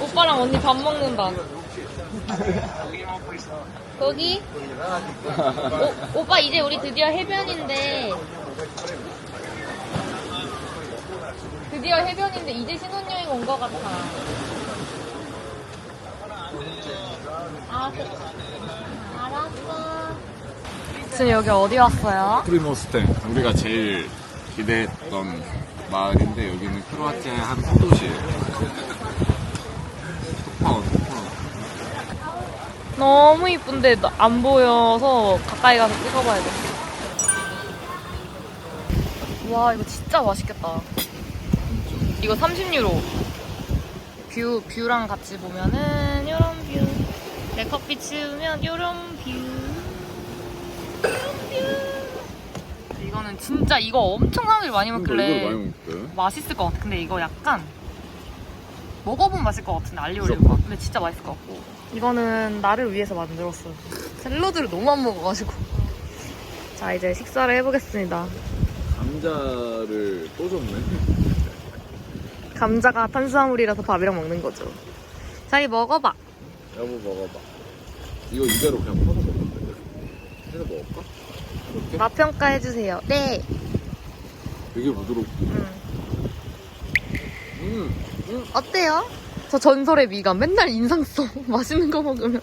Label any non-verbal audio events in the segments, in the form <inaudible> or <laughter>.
오빠랑 언니 밥 먹는다. 거기? 오, 오빠 이제 우리 드디어 해변인데 드디어 해변인데 이제 신혼여행 온 것 같아. 아, 그, 알았어. 지금 여기 어디 왔어요? 프리모스테 우리가 제일 기대했던 마을인데 여기는 크로아티아의 한 소도시예요. 너무 이쁜데 나- 안 보여서 가까이 가서 찍어봐야 돼. 와 이거 진짜 맛있겠다. 이거 30유로. 뷰 뷰랑 같이 보면은 이런 뷰. 내 커피 치우면 이런 뷰. 이런 뷰. 이거는 진짜 이거 엄청 사람들이 많이 먹길래 이걸 많이? 맛있을 것 같아. 근데 이거 약간 먹어보면 맛있을 것 같은데 알리올리오가. 근데 진짜 맛있을 것 같고. 이거는 나를 위해서 만들었어요. 샐러드를 너무 안 먹어가지고. 자 이제 식사를 해보겠습니다. 감자를 또 줬네. 감자가 탄수화물이라서 밥이랑 먹는 거죠. 자, 이 먹어봐. 여보 먹어봐. 이거 이대로 그냥 퍼서 먹으면 돼. 해서 먹을까? 이렇게? 맛 평가 해주세요. 네. 되게 부드럽고. 음. 음, 음. 어때요? 저 전설의 미감. 맨날 인상 써. <laughs> 맛있는 거 먹으면.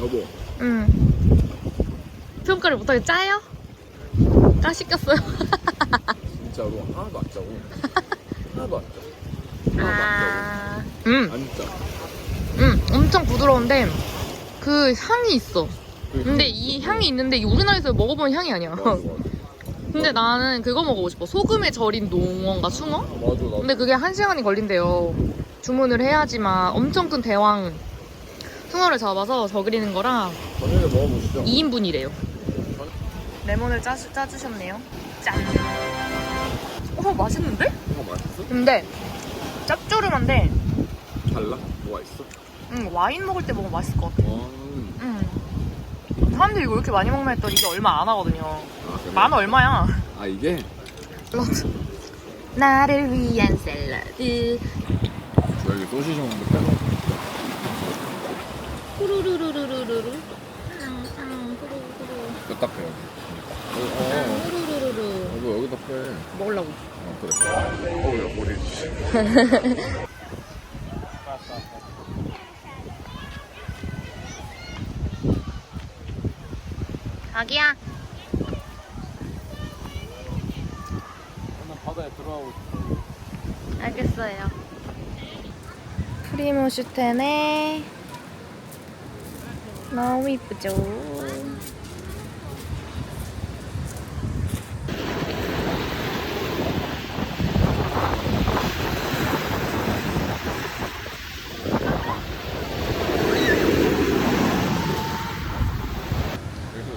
여보, 음. 평가를 못하게 짜요? 짜 시켰어요. <laughs> 진짜로 하나도 안 짜고. <laughs> 하나도 안 짜. 하나도 아. 음. 안 짜. 안 짜. 음. 엄청 부드러운데 그 향이 있어. 그 근데 이 향이 있는데 우리나라에서 먹어본 향이 아니야. 근데 나는 그거 먹어보고 싶어. 소금에 절인 농어인가 숭어? 맞아. 근데 그게 한 시간이 걸린대요. 주문을 해야지만 엄청 큰 대왕 숭어를 잡아서 저그리는 저녁에 먹어보시죠. 2인분이래요. 레몬을 짜, 짜주셨네요. 짠. 어, 맛있는데? 이거 맛있어? 근데 짭조름한데 달라? 뭐가 있어? 음, 와인 먹을 때 먹으면 맛있을 것 같아. 와, 음. 사람들이 이거 왜 이렇게 많이 먹나 했더니 이게 얼마 안 하거든요. 아, 그래? 만 얼마야? 아, 이게? 샐러드. 나를 위한 샐러드. 저 여기 소시지 먹는데 빼서 후루루루루루루. 여기다 빼, 여기. 어, 어, 후루루루루. 어. 여기, 여기다 빼. 먹으려고. 어, 그래. 어우, 야, 머리. <laughs> 자기야. 나 바다에 들어가고 싶어. 알겠어요. 프리모 슈텐에 너무 이쁘죠? 여기서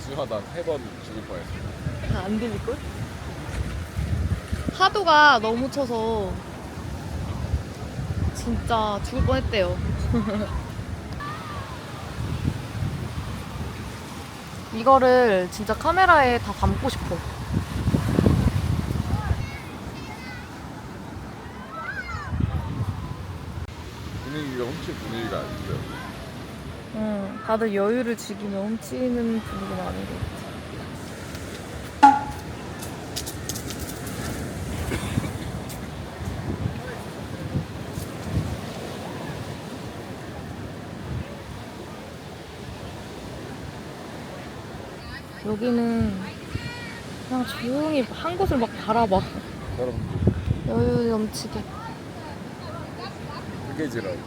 수영하다 세번 죽을 뻔했어. 안 들릴걸? 파도가 너무 쳐서 진짜 죽을 뻔했대요. <laughs> 이거를 진짜 카메라에 다 담고 싶어. 분위기가 훔칠 분위기가 아닌데. 응, 다들 여유를 즐기며 훔치는 분위기가 아닌 것 같아. 여기는 그냥 조용히 한 곳을 막 바라봐. 여유 넘치게. 뜨개질하고.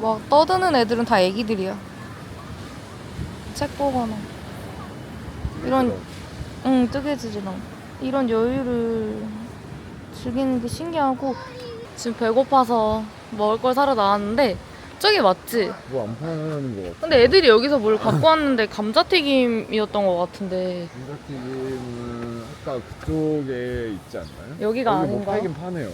막 떠드는 애들은 다 애기들이야. 책 보거나. 이런- 응, 뜨개질이랑. 이런 여유를 즐기는 게 신기하고 지금 배고파서 먹을 걸 사러 나왔는데 저기 맞지? 뭐 안 파는 거 같아. 근데 애들이 여기서 뭘 갖고 왔는데 감자튀김이었던 것 같은데 감자튀김은 아까 그쪽에 있지 않나요? 여기가 여기 뭐 아닌가요? 팔긴 파네요.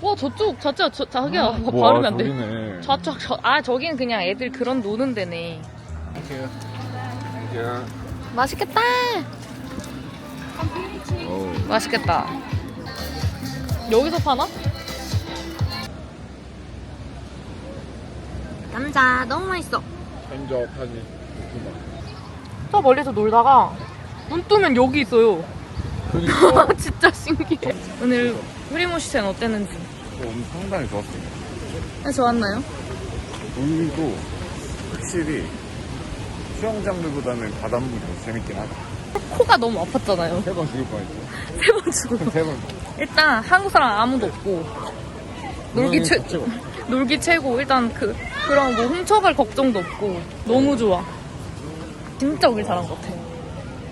와 저쪽 자자 저 자기야 봐, 우와, 바르면 안 돼. 저기네. 저쪽 저, 아 저긴 그냥 애들 그런 노는 데네. 야. 맛있겠다. 맛있겠다. 여기서 파나? 감자 너무 맛있어. 한적하니. 저 멀리서 놀다가 눈 뜨면 여기 있어요. 그니까 <laughs> 진짜 신기해. 오늘 프리모시텐 어땠는지. 오늘 상당히 좋았어요. 네, 좋았나요? 물도 확실히 수영장들보다는 바닷물이 더 재밌긴 하다. 코가 너무 아팠잖아요. 세 번 죽을 뻔했죠. <laughs> 세 번 죽었어. 세 번. 일단 한국 사람 아무도 없고 놀기 최 최고. 놀기 최고. 일단 그 그런 뭐 훔쳐갈 걱정도 없고 너무 좋아. 진짜 오길 잘한 것 같아.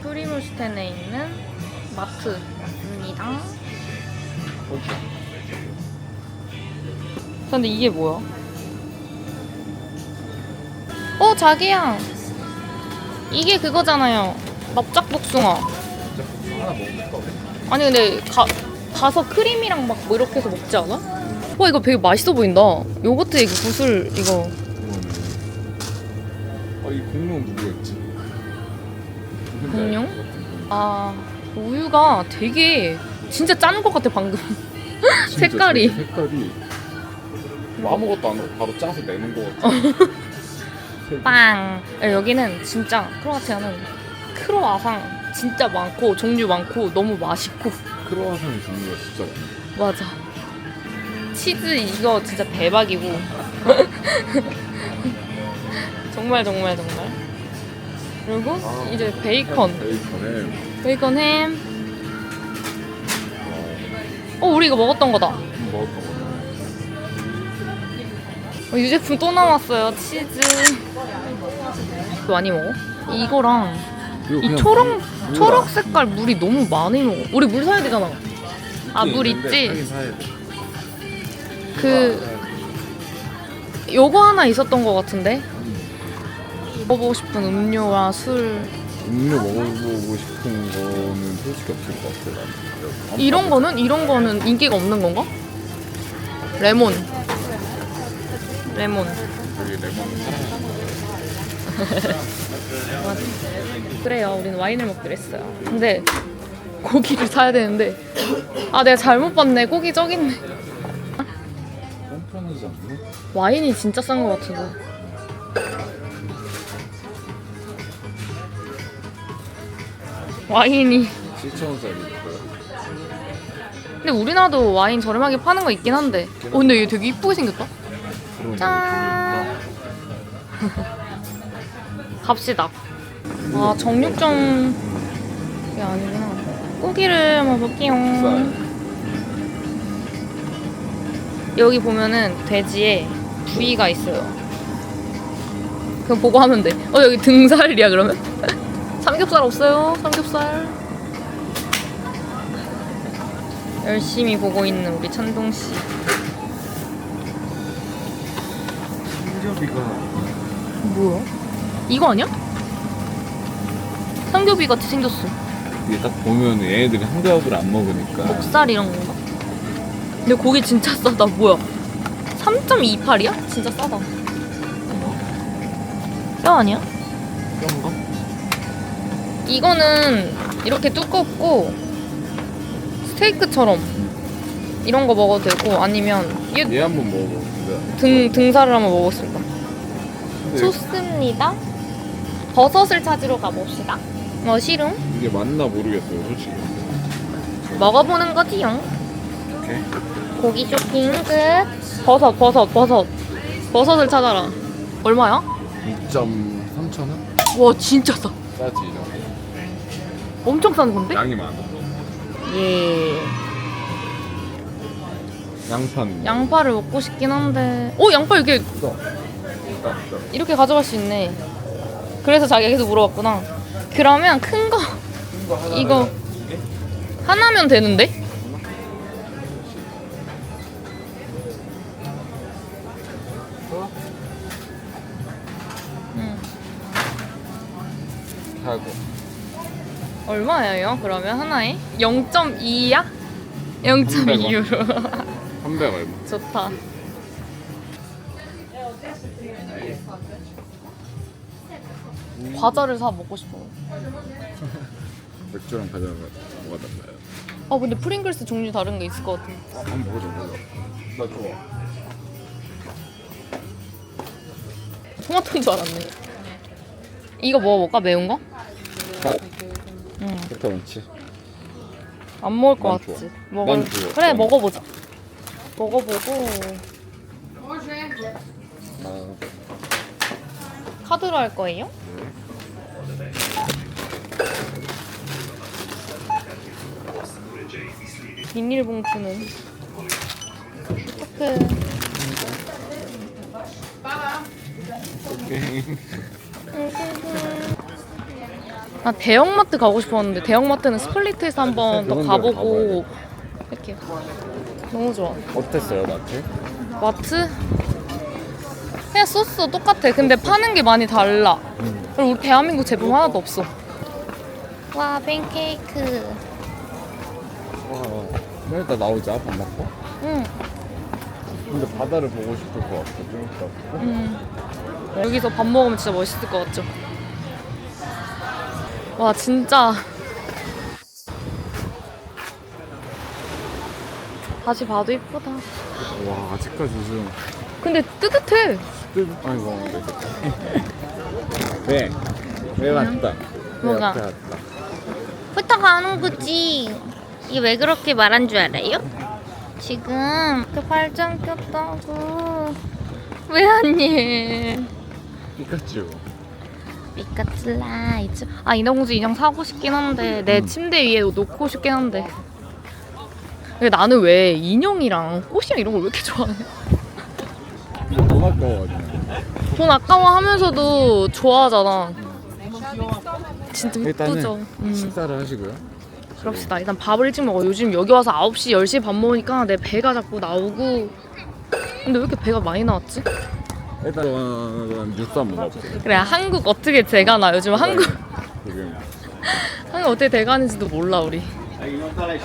프리모시텐에 있는 마트 맞습니다. 근데 이게 뭐야? 어 자기야. 이게 그거잖아요. 납작복숭아. 아니 근데 가, 가서 크림이랑 막 뭐 이렇게 해서 먹지 않아? 와 이거 되게 맛있어 보인다. 요거트 이거 구슬 이거 어, 이 공룡 누구였지? 공룡? 아 우유가 되게 진짜 짠 것 같아 방금. 진짜 <laughs> 색깔이. 저기 색깔이 뭐 아무것도 안 하고 바로 짜서 내는 거 같아. <laughs> 빵. 야, 여기는 진짜 크로아티아는 크로아상 진짜 많고 종류 많고 너무 맛있고 크로와상의 종류가 진짜 많아. 맞아. 치즈 이거 진짜 대박이고 <laughs> 정말 정말 정말. 그리고 아. 이제 베이컨. 베이컨에 베이컨 햄. 어, 우리 이거 먹었던 거다. 먹었던 거. 어, 유제품 또 나왔어요. 치즈. 이거 많이 먹어? 이거랑 이 초록 초록 색깔 물이 너무 많이 먹어. 우리 물 사야 되잖아. 아, 물 있지? 사야 돼. 그 요거 하나 있었던 것 같은데. 먹어보고 싶은 음료와 술 음료 먹어보고 싶은 거는 솔직히 없을 것 같아. 나는. 이런 거는 이런 거는 인기가 없는 건가? 레몬. 레몬. 여기 레몬 맞아. <laughs> 그래요. 우리는 와인을 먹기로 했어요. 근데 고기를 사야 되는데 아 내가 잘못 봤네. 고기 저기 있네. 뻔뻔하지 않나? 와인이 진짜 싼 것 같은데. 와인이. 7,000원짜리 있고요. 근데 우리나라도 와인 저렴하게 파는 거 있긴 한데. 어 근데 얘 되게 이쁘게 생겼다. 짠! <laughs> 갑시다. 아 정육점 이게 아니구나. 고기를 한번 볼게요 여기 보면은 돼지에 부위가 있어요 그럼 보고 하면 돼 어 여기 등살이야 그러면 <laughs> 삼겹살 없어요 삼겹살 열심히 보고 있는 우리 찬동 씨 삼겹이가 뭐야? 이거 아니야? 삼겹이 같이 생겼어. 이게 딱 보면 얘네들이 삼겹을 안 먹으니까 목살 이런 건가? 근데 고기 진짜 싸다. 뭐야? 3.28이야? 진짜 싸다. 뼈 아니야? 뼈인가? 이거는 이렇게 두껍고 스테이크처럼 이런 거 먹어도 되고 아니면 얘 얘 한번 먹어봐. 근데 등, 등살을 한번 먹었습니다. 좋습니다. 버섯을 찾으러 가봅시다. 머시룸 이게 맞나 모르겠어요, 솔직히. 먹어보는 거지요. 오케이. 고기 쇼핑 끝. 버섯, 버섯, 버섯. 버섯을 찾아라. 얼마야? 2.3천 원? 와, 진짜 싸. 싸지 이 정도. 엄청 싼 건데? 양이 많아. 예. 양파는 양파를 먹고 싶긴 한데. 오, 양파 이렇게, 있어. 있다, 있다. 이렇게 가져갈 수 있네. 그래서 자기가 계속 물어봤구나. 그러면 큰 거. 이거. 하나면 되는데? 얼마예요? 그러면 하나에 0.2야? 0.2유로. 300 얼마? 좋다. 과자를 사 먹고 싶어. 맥주랑 과자가 뭐가 달라요? 아 근데 프링글스 종류 다른 게 있을 것 같아. 한번 보자 보자 나 좋아 토마토인 줄 알았네. 이거 먹어볼까? 매운 거? 응. 그렇게 많지 안 먹을 것난 같지? 먹을... 난 좋아. 그래 난 먹어보자. 먹어보고 아, 카드로 할 거예요? 비닐봉투는 토크 아 대형마트 가고 싶었는데 대형마트는 스플리트에서 한 번 더 그런 데를 가보고 이렇게 너무 좋아 어땠어요 마트? 마트? 그냥 소스 똑같아. 근데 파는 게 많이 달라. 그리고 우리 대한민국 제품 하나도 없어. 와, 팬케이크. 와 일단 나오자 밥 먹고 응, 근데 바다를 보고 싶을 것 같아 좀 이따 응. 여기서 밥 먹으면 진짜 멋있을 것 같죠? 와, 진짜. 다시 봐도 이쁘다. 와 아직까지 좀 근데 뜨뜻해. 뜨... 아이고 네. 왜 왔다 왜 뭐가? 옆에 왔다 부탁 하는 거지. 이게 왜 그렇게 말한 줄 알아요? 지금 그 발장 꼈다고. 왜 왔니? 피카츄 피카츄 라이츠. 아 인어공주 인형 사고 싶긴 한데 내 침대 위에 놓고 싶긴 한데. 근데 나는 왜 인형이랑 꽃이랑 이런 걸 왜 이렇게 좋아해? 돈 아까워가지고 돈 아까워하면서도 좋아하잖아. 진짜 일단은 예쁘죠. 음. 식사를 하시고요 그럽시다. 일단 밥을 일찍 먹어. 요즘 여기 와서 9시, 10시에 밥 먹으니까 내 배가 자꾸 나오고. 근데 왜 이렇게 배가 많이 나왔지? 일단 저는 뉴스 한번 봐볼게요 그래, 한국 어떻게 돼가 나? 요즘 한국, 지금 <laughs> 한국 어떻게 돼가는지도 몰라, 우리. 아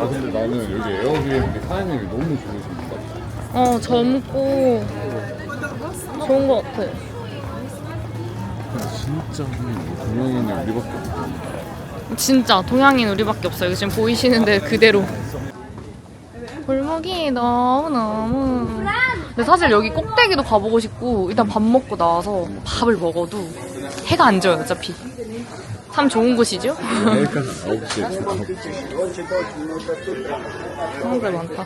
근데 나는 여기 에어비앤비 사장님이 너무 좋으십니다 어, 젊고 좋은 것 같아. 근데 진짜 동양인이 우리밖에 없어 진짜 동양인 우리밖에 없어요. 지금 보이시는데 그대로. 골목이 너무 너무. 근데 사실 여기 꼭대기도 가보고 싶고, 일단 밥 먹고 나와서 밥을 먹어도 해가 안 져요, 어차피. 참 좋은 곳이죠? 내일까지 9시에 9시 사람들 많다.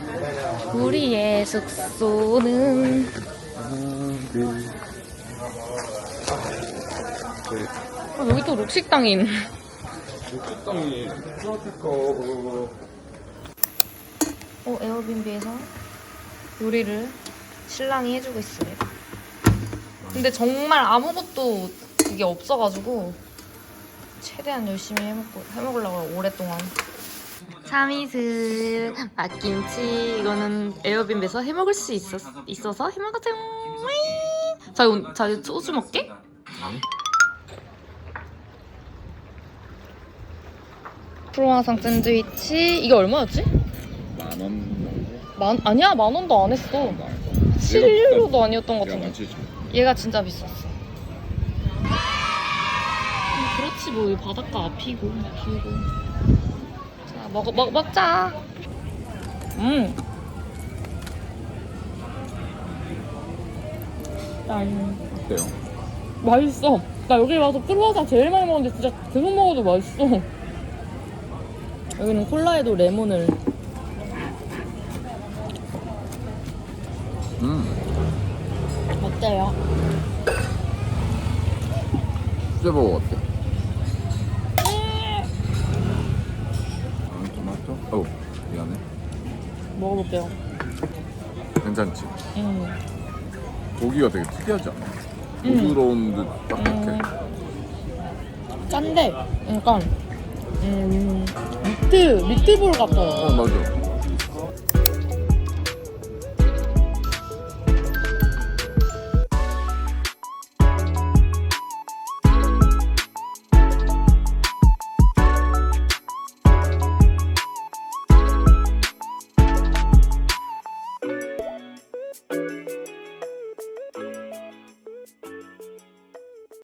우리의 숙소는 어, 여기 또 록식당이 있네. 식당이 프로테커 어, 에어비앤비에서 요리를 신랑이 해주고 있습니다. 근데 정말 아무것도 이게 없어가지고 최대한 열심히 해먹고, 해먹으려고 오랫동안. 참이슬, 맛김치 이거는 에어비앤비에서 해먹을 수 있어, 있어서 해먹었어요. 음. 자, 이거, 자, 이제 소주 먹게? 크로와상 샌드위치 이게 얼마였지? 만원 만 아니야 만 원도 안 했어. 7유로도 아니었던 것 같은데. 얘가 진짜 비쌌어. 음, 그렇지 뭐 여기 바닷가 앞이고 뷰고. 자 먹어 먹 먹자. 음. 짠. 어때요? 맛있어. 나 여기 와서 크로와상 제일 많이 먹었는데 진짜 계속 먹어도 맛있어. 여기는 콜라에도 레몬을 음 어때요? 수제버거 어때? 아, 토마토? 어우 미안해 먹어볼게요. 괜찮지? 음. 고기가 되게 특이하지 않아? 음. 부드러운 듯 딱딱해 짠데 약간 음, 미트 미트볼 같아요. 어 맞아